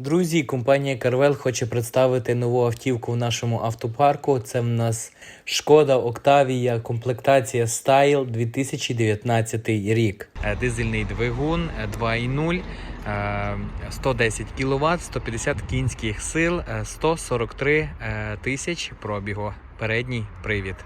Друзі, компанія Carvel хоче представити нову автівку в нашому автопарку. Це в нас Шкода Octavia, комплектація Style 2019 рік. Е, Дизельний двигун е, 2.0, е, 110 кВт, 150 кінських сил, е, 143 е, тисяч пробігу. Передній привід.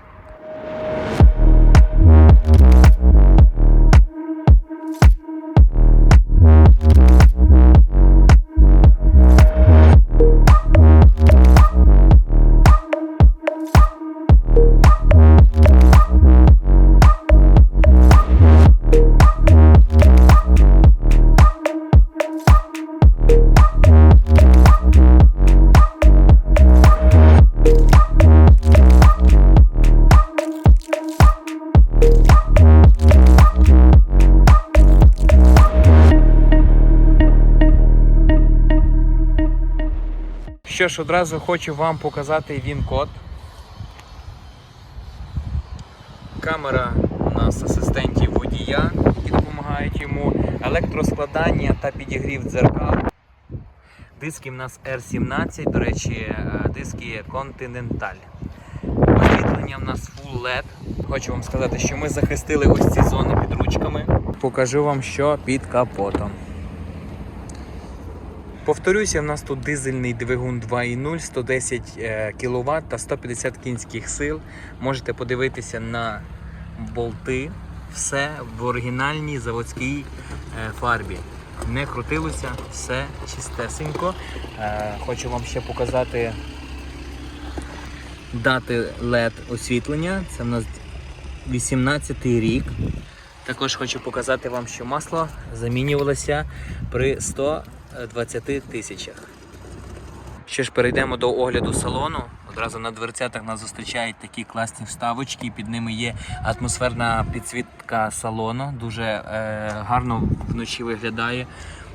Що ж, одразу хочу вам показати він-код. Камера у нас асистентів водія, які допомагають йому, електроскладання та підігрів дзеркал. Диски в нас R17, до речі, е, диски Continental. Освітлення в нас Full LED. Хочу вам сказати, що ми захистили ось ці зони під ручками. Покажу вам, що під капотом. Повторюся, в нас тут дизельний двигун 2.0, 110 кВт та 150 кінських сил. Можете подивитися на болти. Все в оригінальній заводській е, фарбі. Не крутилося, все чистесенько. Е, Хочу вам ще показати дати LED освітлення. Це в нас 18 рік. Також хочу показати вам, що масло замінювалося при 120 тисячах. Ще ж перейдемо до огляду салону. Одразу на дверцятах нас зустрічають такі класні вставочки. Під ними є атмосферна підсвітка салону. Дуже е, гарно вночі виглядає.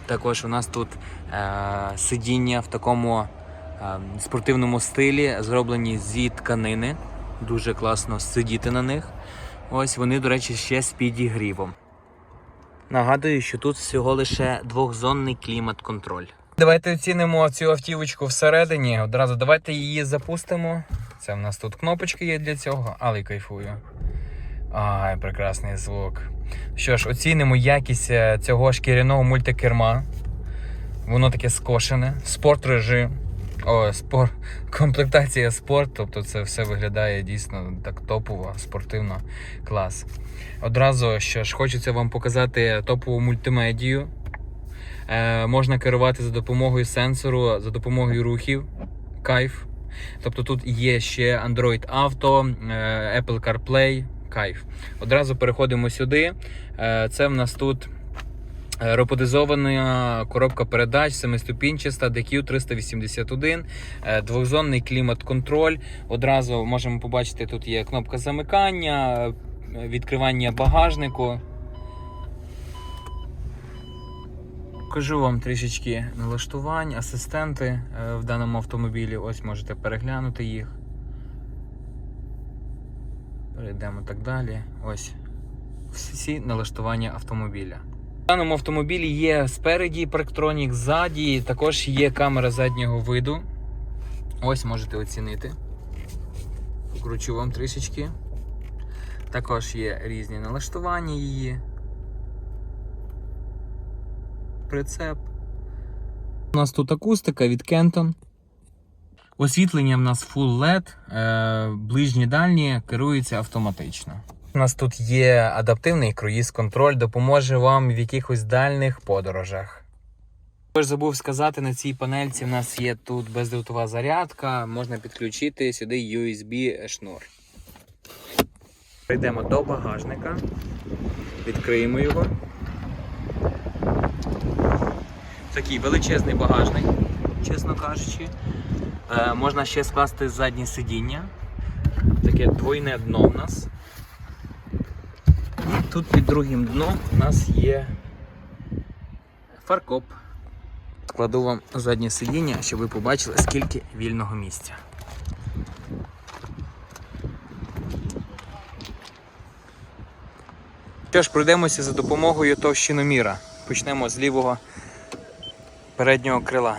Також у нас тут е, сидіння в такому е, спортивному стилі, зроблені зі тканини. Дуже класно сидіти на них. Ось вони, до речі, ще з підігрівом. Нагадую, що тут всього лише двохзонний клімат-контроль. Давайте оцінимо цю автівочку всередині. Одразу давайте її запустимо. Це в нас тут кнопочки є для цього, але кайфую. Ай, прекрасний звук. Що ж, оцінимо якість е, цього шкіряного мультикерма. Воно таке скошене, спорт режим. О, спор... комплектація спорт, тобто це все виглядає дійсно так топово, спортивно, клас. Одразу що ж, хочеться вам показати топову мультимедію. Е, можна керувати за допомогою сенсору, за допомогою рухів. Кайф. Тобто тут є ще Android Auto, е, Apple CarPlay, кайф. Одразу переходимо сюди. Е, це в нас тут роботизована коробка передач, семиступінчаста DQ 381, е, двохзонний клімат-контроль. Одразу можемо побачити, тут є кнопка замикання, е, відкривання багажнику. Покажу вам трішечки налаштувань, асистенти е, в даному автомобілі. Ось можете переглянути їх. Перейдемо так далі. Ось всі налаштування автомобіля. В даному автомобілі є спереді парктронік, ззаді, також є камера заднього виду. Ось можете оцінити. Покручу вам трішечки. Також є різні налаштування її. Прицеп. У нас тут акустика від Kenton. Освітлення в нас Full LED, е, ближні дальні керуються автоматично. У нас тут є адаптивний круїз-контроль, допоможе вам в якихось дальніх подорожах. Також забув сказати, на цій панельці в нас є тут бездротова зарядка, можна підключити сюди USB шнур. Прийдемо до багажника, відкриємо його. Такий величезний багажник, чесно кажучи. Е, можна ще скласти заднє сидіння. Таке двойне дно в нас. Тут під другим дном у нас є фаркоп. Складу вам заднє сидіння, щоб ви побачили, скільки вільного місця. Що ж, пройдемося за допомогою товщиноміра. Почнемо з лівого переднього крила.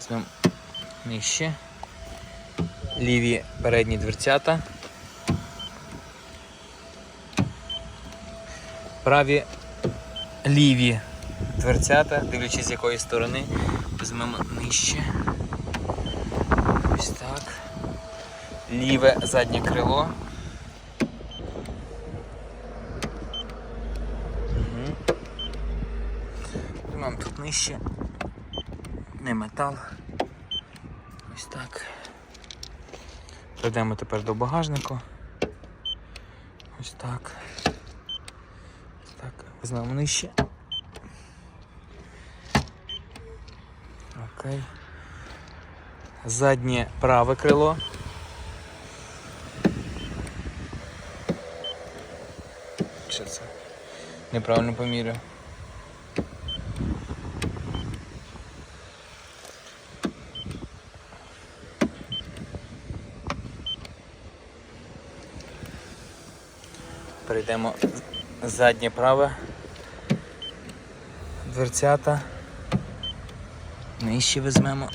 Візьмемо нижче. Ліві передні дверцята. Праві ліві дверцята, дивлячись з якої сторони. Візьмемо нижче. Ось так. Ліве заднє крило. Візьмемо тут нижче. Не метал. Ось так. Прийдемо тепер до багажнику. Ось так. Ось нижче. Окей. Заднє праве крило. Що це? Неправильно поміряв. Перейдемо заднє праве. Дверцята. Нижче візьмемо.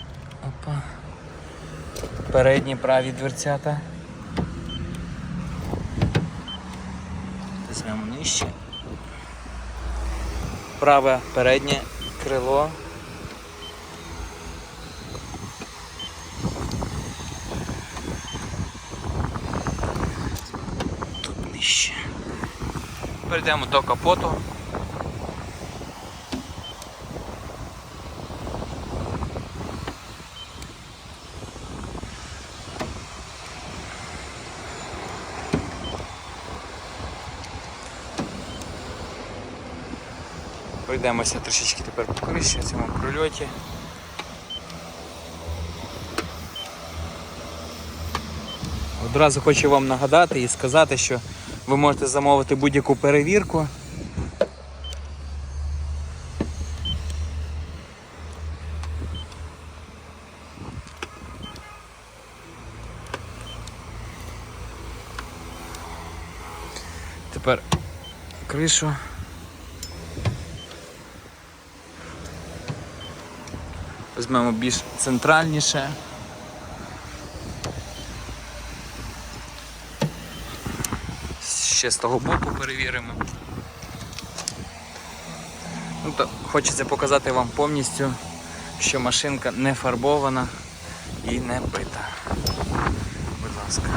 Опа. Передні праві дверцята. Візьмемо нижче. Праве переднє крило. Тут нижче. Перейдемо до капоту. Пройдемося трішечки тепер по криші, цьому прольоті. Одразу хочу вам нагадати і сказати, що ви можете замовити будь-яку перевірку. Тепер кришу. Візьмемо більш центральніше. Ще з того боку перевіримо. Ну, то хочеться показати вам повністю, що машинка не фарбована і не бита. Будь ласка.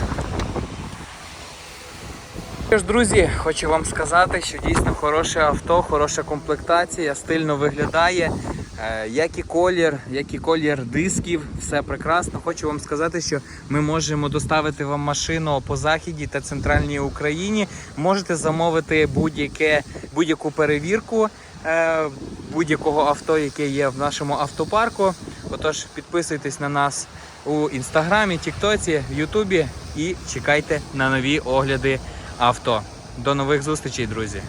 Що ж, друзі, хочу вам сказати, що дійсно хороше авто, хороша комплектація, стильно виглядає. Е, Як колір, як колір дисків, все прекрасно. Хочу вам сказати, що ми можемо доставити вам машину по західі та центральній Україні. Можете замовити будь-яку перевірку е, будь-якого авто, яке є в нашому автопарку. Отож, підписуйтесь на нас у інстаграмі, Тіктоці, Ютубі і чекайте на нові огляди авто. До нових зустрічей, друзі!